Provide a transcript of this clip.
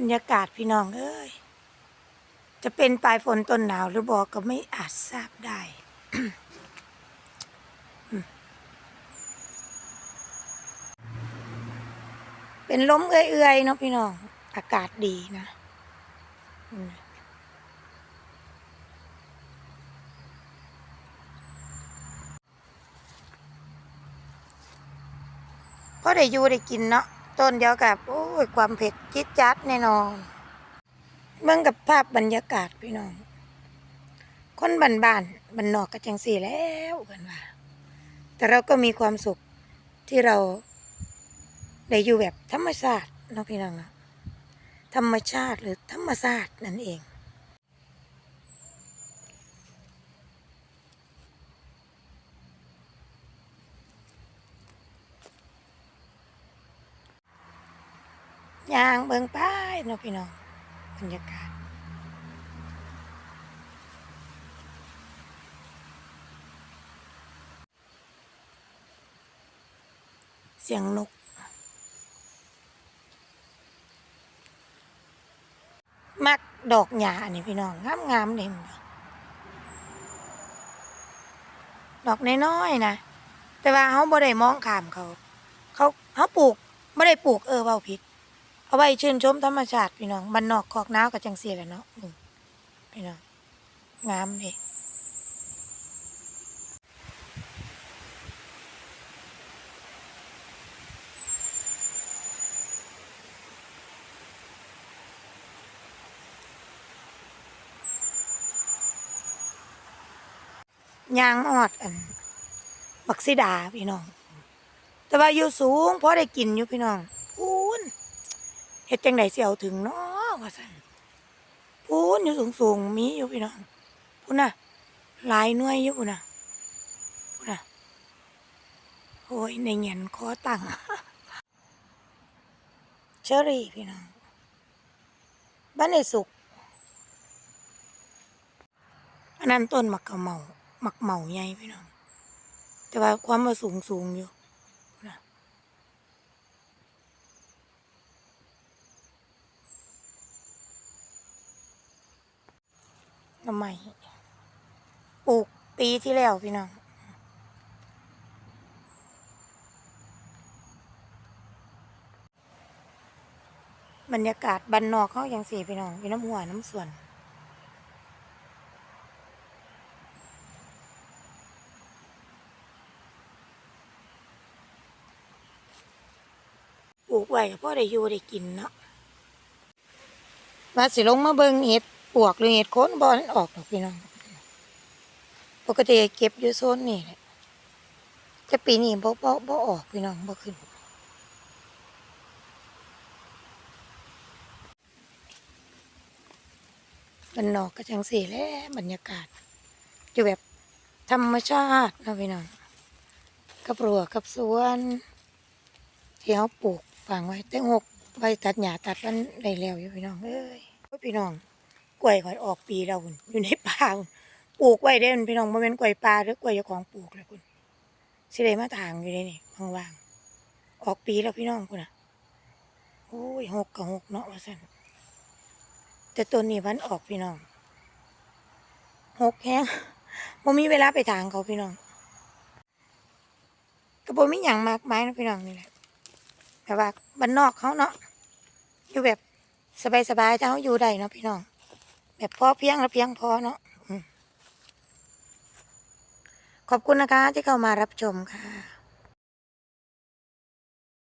รรยากาศพี่น้องเอ้ย จะเป็นปลายฝนต้นหนาวหรือบอกก็ไม่อาจทราบได้ เป็นลมเอื่อยๆเนาะพี่น้อง อากาศดีนะพอได้อยู่ได้กินเนาะต้นเดียวกับโอ้ยความเผ็ดจิตจัดแน่นอนเมื่อกับภาพบรรยากาศพี่น้อง คนบ้านบ้านบ้านนอกกระจังสี่แล้วกันว่า แต่เราก็มีความสุขที่เราได้อยู่แบบธรรมชาติเนาะพี่น้องเนาะธรรมชาติหรือธรรมชาตินั่นเอง ยางเบิงป้ายเนาะพี่น้องบรรยากาศเสียงนก มักดอกหญ้าอันนี้พี่น้อง งามงามๆเลยมันดอกน้อยๆนะ แต่ว่าเขาบ่ได้มองขามเขา เขาเขาปลูกไม่ได้ปลูกเออเว้าผิด เอาไว้ชื่นชมธรรมชาติพี่น้องบ้านนอกคอกน้าวกับจังเสีแหละเนาะพี่น้องงามเลยยางออดอันบักซิดาพี่น้อง แต่ว่าอยู่สูงเพอได้กินอยู่พี่น้อง เฮ็ดจังไดสิเอาถึงเนาะว่าซั่นพูนอยู่สูงสูงๆมีอยู่พี่น้องพูนน่ะหลายหน่วยอยู่พูนน่ะพูนน่ะโอ้ยในเงียนคอตังเชอรี่พี่น้องบ้านในสุกอันนั้นต้นมักกะเมา มักเมาใหญ่พี่น้อง แต่ว่าความว่าสูงสูงอยู่พูนน่ะ ทำไมปลูกปีที่แล้วพี่น้องบรรยากาศบันนอกเขาอย่างสี่พี่น้องอยู่น้ำหัวน้ำส่วนปลูกไว้พ่อได้อยู่ได้กินเนาะว่าสิลงมาเบิ่งเห็ด ปวกหรือเห็ดโคนบอลออกดอกพี่น้อง ปกติเก็บอยู่โซนนี่แหละแต่ปีนี้บ่บ่บ่ออกพี่น้องบ่ขึ้นมันนอกก็จังสี่แล้วบรรยากาศ อยู่แบบธรรมชาตินะพี่น้องกับรัวกับสวนที่เขาปลูกฝังไว้แต่งกไว้ตัดหญ้าตัดมันได้แล้วอยู่พี่น้องเอ้ยพี่น้อง กล้วยข่อยออกปีแล้วพุ่นอยู่ในป่าพุ่นปลูกไว้เด่นพี่น้องบ่แม่นกล้วยป่าหรือกล้วยเจ้าของปลูกเลยคุณสิได้มาทางอยู่ในนี่ว่างๆออกปีแล้วพี่น้องคุณน่ะโอ้ยหกกับหกเนาะว่าซั่นแต่ต้นนี้มันออกพี่น้องหกแห้งบ่มีเวลาไปทางเขาพี่น้องก็บ่มีหยังมากมายนะพี่น้องนี่แหละแบบว่าบ้านนอกเขาเนาะอยู่แบบสบายๆแต่เขาอยู่ได้เนาะพี่น้อง แบบพอเพียงและเพียงพอเนาะขอบคุณนะคะที่เข้ามารับชมค่ะ